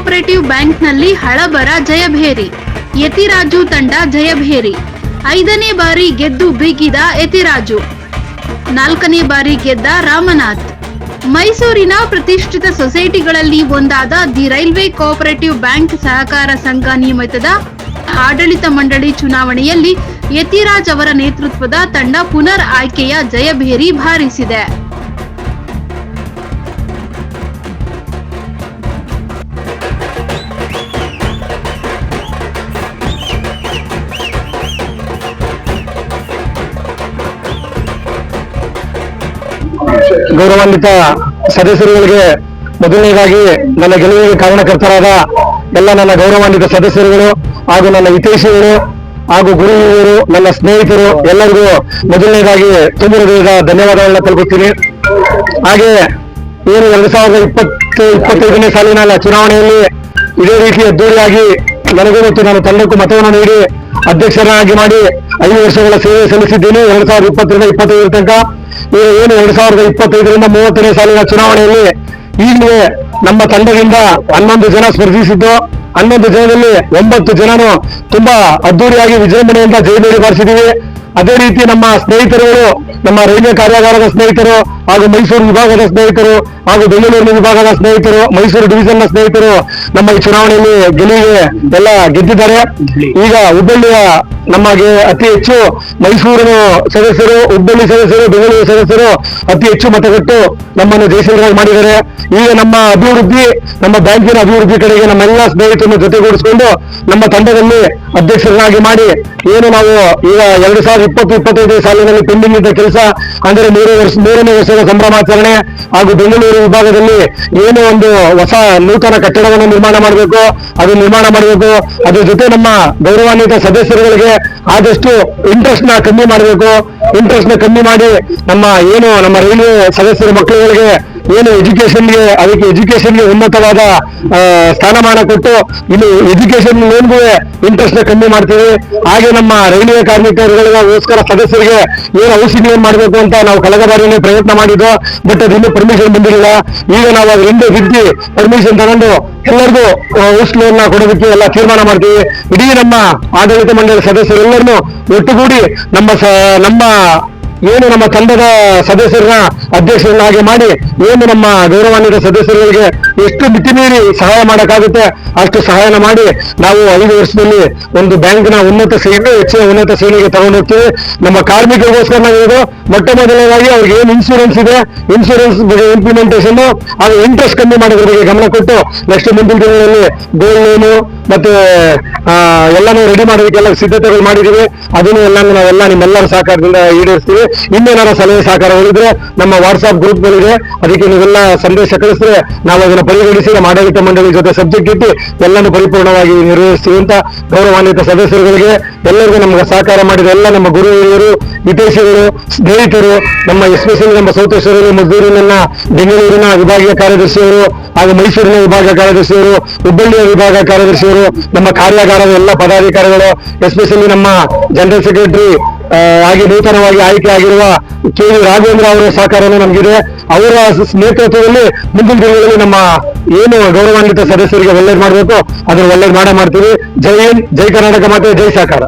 Cooperative ಬ್ಯಾಂಕ್ನಲ್ಲಿ ಹಳಬರ ಜಯಭೇರಿ, ಯತಿರಾಜು ತಂಡ ಜಯಭೇರಿ. ಐದನೇ ಬಾರಿ ಗೆದ್ದು ಬೀಗಿದ ಯತಿರಾಜು. ನಾಲ್ಕನೇ ಬಾರಿ ಗೆದ್ದ ರಾಮನಾಥ್. ಮೈಸೂರಿನ ಪ್ರತಿಷ್ಠಿತ ಸೊಸೈಟಿಗಳಲ್ಲಿ ಒಂದಾದ ದಿ ರೈಲ್ವೆ ಕೋಆಪರೇಟಿವ್ ಬ್ಯಾಂಕ್ ಸಹಕಾರ ಸಂಘ ನಿಯಮಿತದ ಆಡಳಿತ ಮಂಡಳಿ ಚುನಾವಣೆಯಲ್ಲಿ ಯತಿರಾಜ್ ಅವರ ನೇತೃತ್ವದ ತಂಡ ಪುನರ್ ಆಯ್ಕೆಯ ಜಯಭೇರಿ ಬಾರಿಸಿದೆ. ಗೌರವಾನ್ವಿತ ಸದಸ್ಯರುಗಳಿಗೆ ಮೊದಲನೇದಾಗಿ ನನ್ನ ಗೆಲುವಿಗೆ ಕಾರಣಕರ್ತರಾದ ಎಲ್ಲ ನನ್ನ ಗೌರವಾನ್ವಿತ ಸದಸ್ಯರುಗಳು ಹಾಗೂ ನನ್ನ ಹಿತೈಷಿಗಳು ಹಾಗೂ ಗುರುಗಳು ನನ್ನ ಸ್ನೇಹಿತರು ಎಲ್ಲರಿಗೂ ಮೊದಲನೇದಾಗಿ ತುಂಬ ಹೃದಯದ ಧನ್ಯವಾದಗಳನ್ನ ತಲುಪುತ್ತೀನಿ. ಹಾಗೆ ಏನು ಎರಡ್ ಸಾವಿರದ ಇಪ್ಪತ್ತು, ಇಪ್ಪತ್ತೈದನೇ ಸಾಲಿನ ಚುನಾವಣೆಯಲ್ಲಿ ಇದೇ ರೀತಿ ಅದ್ದೂರಿಯಾಗಿ ನನಗೂ ಮತ್ತು ನನ್ನ ತಂಡಕ್ಕೂ ಮತವನ್ನು ನೀಡಿ ಅಧ್ಯಕ್ಷರನ್ನಾಗಿ ಮಾಡಿ ಐದು ವರ್ಷಗಳ ಸೇವೆ ಸಲ್ಲಿಸಿದ್ದೀನಿ. ಎರಡ್ ಸಾವಿರದ ಇಪ್ಪತ್ತರಿಂದ ಇಪ್ಪತ್ತೈದರ ತನಕ. ಏನು ಎರಡ್ ಸಾವಿರದ ಇಪ್ಪತ್ತೈದರಿಂದ ಮೂವತ್ತನೇ ಸಾಲಿನ ಚುನಾವಣೆಯಲ್ಲಿ ಈಗಲೇ ನಮ್ಮ ತಂಡದಿಂದ ಹನ್ನೊಂದು ಜನ ಸ್ಪರ್ಧಿಸಿದ್ದು. ಹನ್ನೊಂದು ಜನದಲ್ಲಿ ಒಂಬತ್ತು ಜನನು ತುಂಬಾ ಅದ್ದೂರಿಯಾಗಿ ವಿಜೃಂಭಣೆಯಿಂದ ಜಯಬೇರಿ ಬಾರಿಸಿದ್ದೀವಿ. ಅದೇ ರೀತಿ ನಮ್ಮ ಸ್ನೇಹಿತರುಗಳು, ನಮ್ಮ ರೈಲ್ವೆ ಕಾರ್ಯಾಗಾರದ ಸ್ನೇಹಿತರು ಹಾಗೂ ಮೈಸೂರು ವಿಭಾಗದ ಸ್ನೇಹಿತರು ಹಾಗೂ ಬೆಂಗಳೂರಿನ ವಿಭಾಗದ ಸ್ನೇಹಿತರು, ಮೈಸೂರು ಡಿವಿಷನ್ನ ಸ್ನೇಹಿತರು ನಮ್ಮ ಈ ಚುನಾವಣೆಯಲ್ಲಿ ಗೆಲುವಿಗೆ ಎಲ್ಲ ಗೆದ್ದಿದ್ದಾರೆ. ಈಗ ಹುಬ್ಬಳ್ಳಿಯ ನಮಗೆ ಅತಿ ಹೆಚ್ಚು ಮೈಸೂರಿನ ಸದಸ್ಯರು, ಹುಬ್ಬಳ್ಳಿ ಸದಸ್ಯರು, ಬೆಂಗಳೂರು ಸದಸ್ಯರು ಅತಿ ಹೆಚ್ಚು ಮತಗಟ್ಟು ನಮ್ಮನ್ನು ಜಯಶೀಲರಾಗಿ ಮಾಡಿದ್ದಾರೆ. ಈಗ ನಮ್ಮ ಅಭಿವೃದ್ಧಿ, ನಮ್ಮ ಬ್ಯಾಂಕಿನ ಅಭಿವೃದ್ಧಿ ಕಡೆಗೆ ನಮ್ಮ ಎಲ್ಲ ಸ್ನೇಹಿತರನ್ನು ಜೊತೆಗೂಡಿಸಿಕೊಂಡು ನಮ್ಮ ತಂಡದಲ್ಲಿ ಅಧ್ಯಕ್ಷರನ್ನಾಗಿ ಮಾಡಿ ಏನು ನಾವು ಈಗ ಎರಡು ಸಾವಿರದ ಇಪ್ಪತ್ತು ಇಪ್ಪತ್ತೈದು ಸಾಲಿನಲ್ಲಿ ಪೆಂಡಿಂಗ್ ಇದ್ದ ಕೆಲಸ, ಅಂದರೆ ಮೂರು ವರ್ಷ, ಮೂರನೇ ವರ್ಷದ ಸಂಭ್ರಮಾಚರಣೆ ಹಾಗೂ ಬೆಂಗಳೂರು ವಿಭಾಗದಲ್ಲಿ ಏನು ಒಂದು ಹೊಸ ನೂತನ ಕಟ್ಟಡವನ್ನು ನಿರ್ಮಾಣ ಮಾಡಬೇಕು. ಅದು ನಿರ್ಮಾಣ ಮಾಡಬೇಕು. ಅದ್ರ ಜೊತೆ ನಮ್ಮ ಗೌರವಾನ್ವಿತ ಸದಸ್ಯರುಗಳಿಗೆ ಆದಷ್ಟು ಇಂಟ್ರೆಸ್ಟ್ನ ಕಮ್ಮಿ ಮಾಡಬೇಕು. ಇಂಟ್ರೆಸ್ಟ್ನ ಕಮ್ಮಿ ಮಾಡಿ ನಮ್ಮ ಏನು ನಮ್ಮ ರೈಲ್ವೆ ಸದಸ್ಯರ, ಮಕ್ಕಳುಗಳಿಗೆ ಏನು ಎಜುಕೇಶನ್ಗೆ ಅದಕ್ಕೆ ಎಜುಕೇಶನ್ಗೆ ಉನ್ನತವಾದ ಸ್ಥಾನಮಾನ ಕೊಟ್ಟು ಇಲ್ಲಿ ಎಜುಕೇಶನ್ ಲೋನ್ಗೂ ಇಂಟ್ರೆಸ್ಟ್ ಕಮ್ಮಿ ಮಾಡ್ತೀವಿ. ಹಾಗೆ ನಮ್ಮ ರೈಲ್ವೆ ಕಾರ್ಮಿಕರುಗಳಿಗೋಸ್ಕರ ಸದಸ್ಯರಿಗೆ ಏನು ಔಷಧಿ ಮಾಡಬೇಕು ಅಂತ ನಾವು ಕಳೆದ ಬಾರಿನೇ ಪ್ರಯತ್ನ ಮಾಡಿದ್ದು ಬಟ್ ಅದು ಇನ್ನೂ ಪರ್ಮಿಷನ್ ಬಂದಿರಲಿಲ್ಲ ಈಗ ನಾವು ಅದ್ರ ಹಿಂದೆ ಬಿದ್ದು ಪರ್ಮಿಷನ್ ತಗೊಂಡು ಎಲ್ಲರಿಗೂ ಔಷಧ ಲೋನ್ ಕೊಡೋದಕ್ಕೆ ಎಲ್ಲ ತೀರ್ಮಾನ ಮಾಡ್ತೀವಿ. ಇಡೀ ನಮ್ಮ ಆಡಳಿತ ಮಂಡಳಿ ಸದಸ್ಯರೆಲ್ಲರನ್ನು ಒಟ್ಟುಗೂಡಿ ನಮ್ಮ ನಮ್ಮ ಏನು ನಮ್ಮ ತಂಡದ ಸದಸ್ಯರನ್ನ ಅಧ್ಯಕ್ಷರನ್ನಾಗಿ ಮಾಡಿ, ಏನು ನಮ್ಮ ಗೌರವಾನ್ವಿತ ಸದಸ್ಯರುಗಳಿಗೆ ಎಷ್ಟು ಮಿತಿ ಮೀರಿ ಸಹಾಯ ಮಾಡೋಕ್ಕಾಗುತ್ತೆ, ಅಷ್ಟು ಸಹಾಯನ ಮಾಡಿ ನಾವು ಐದು ವರ್ಷದಲ್ಲಿ ಒಂದು ಬ್ಯಾಂಕ್ನ ಉನ್ನತ ಸೇವೆ ಹೆಚ್ಚಿನ ಉನ್ನತ ಶ್ರೇಣಿಗೆ ತಗೊಂಡು ಹೋಗ್ತೀವಿ. ನಮ್ಮ ಕಾರ್ಮಿಕರಿಗೋಸ್ಕರ ನಾವು ಮೊಟ್ಟ ಮೊದಲನೇದಾಗಿ ಅವ್ರಿಗೆ ಏನು ಇನ್ಶೂರೆನ್ಸ್ ಇದೆ ಇನ್ಶೂರೆನ್ಸ್ ಬಗ್ಗೆ ಇಂಪ್ಲಿಮೆಂಟೇಷನ್ ಅದು ಇಂಟ್ರೆಸ್ಟ್ ಕಮ್ಮಿ ಮಾಡೋದ್ರ ಬಗ್ಗೆ ಗಮನ ಕೊಟ್ಟು ನೆಕ್ಸ್ಟ್ ಮುಂದಿನ ದಿನಗಳಲ್ಲಿ ಗೋಲ್ಡ್ ಲೋನು ಮತ್ತೆ ಎಲ್ಲಾನು ರೆಡಿ ಮಾಡೋದಕ್ಕೆಲ್ಲ ಸಿದ್ಧತೆಗಳು ಮಾಡಿದೀವಿ ಅದನ್ನು ಎಲ್ಲ ನಾವೆಲ್ಲ ನಿಮ್ಮೆಲ್ಲರ ಸಹಕಾರದಿಂದ ಈಡೇರಿಸ್ತೀವಿ. ಇನ್ನೇನಾರ ಸಲಹೆ ಸಹಕಾರಗಳಿದ್ರೆ ನಮ್ಮ ವಾಟ್ಸ್ಆಪ್ ಗ್ರೂಪ್ಗಳಿದೆ ಅದಕ್ಕೆ ನೀವೆಲ್ಲ ಸಂದೇಶ ಕಳಿಸಿದ್ರೆ ನಾವು ಅದನ್ನು ಪರಿಗಣಿಸಿ, ನಮ್ಮ ಆಡಳಿತ ಮಂಡಳಿ ಜೊತೆ ಸಬ್ಜೆಕ್ಟ್ ಇಟ್ಟು ಎಲ್ಲಾನು ಪರಿಪೂರ್ಣವಾಗಿ ನಿರ್ವಹಿಸ್ತೀವಿ ಅಂತ ಗೌರವಾನ್ವಿತ ಸದಸ್ಯರುಗಳಿಗೆ ಎಲ್ಲರಿಗೂ ನಮಗೆ ಸಹಕಾರ ಮಾಡಿದ ಎಲ್ಲ ನಮ್ಮ ಗುರು ಹಿರಿಯರು, ಹಿತೈಷಿಗಳು, ಸ್ನೇಹಿತರು, ನಮ್ಮ ಎಸ್ಪೆಷಲಿ ನಮ್ಮ ಸೌತೇಶ್ವರಲ್ಲಿ ಮದ್ದೂರಿನ ಬೆಂಗಳೂರಿನ ವಿಭಾಗೀಯ ಕಾರ್ಯದರ್ಶಿಯವರು ಹಾಗೂ ಮೈಸೂರಿನ ವಿಭಾಗ ಕಾರ್ಯದರ್ಶಿಯವರು, ಹುಬ್ಬಳ್ಳಿಯ ವಿಭಾಗ ಕಾರ್ಯದರ್ಶಿಯವರು, ನಮ್ಮ ಕಾರ್ಯಾಗಾರದ ಎಲ್ಲ ಪದಾಧಿಕಾರಿಗಳು, ಎಸ್ಪೆಷಲಿ ನಮ್ಮ ಜನರಲ್ ಸೆಕ್ರೆಟರಿ ಆಗಿ ನೂತನವಾಗಿ ಆಯ್ಕೆ ಆಗಿರುವ ಕೆ ವಿ ರಾಘವೇಂದ್ರ ಅವರ ಸಹಕಾರನೂ ನಮಗಿದೆ. ಅವರ ನೇತೃತ್ವದಲ್ಲಿ ಮುಂದಿನ ದಿನಗಳಲ್ಲಿ ನಮ್ಮ ಏನು ಗೌರವಾನ್ವಿತ ಸದಸ್ಯರಿಗೆ ಒಳ್ಳೇದು ಮಾಡಬೇಕು ಅದನ್ನು ಒಳ್ಳೇದು ಮಾಡೇ ಮಾಡ್ತೀವಿ. ಜೈ ಹಿಂದ್, ಜೈ ಕರ್ನಾಟಕ ಮತ್ತೆ ಜೈ ಸಹಕಾರ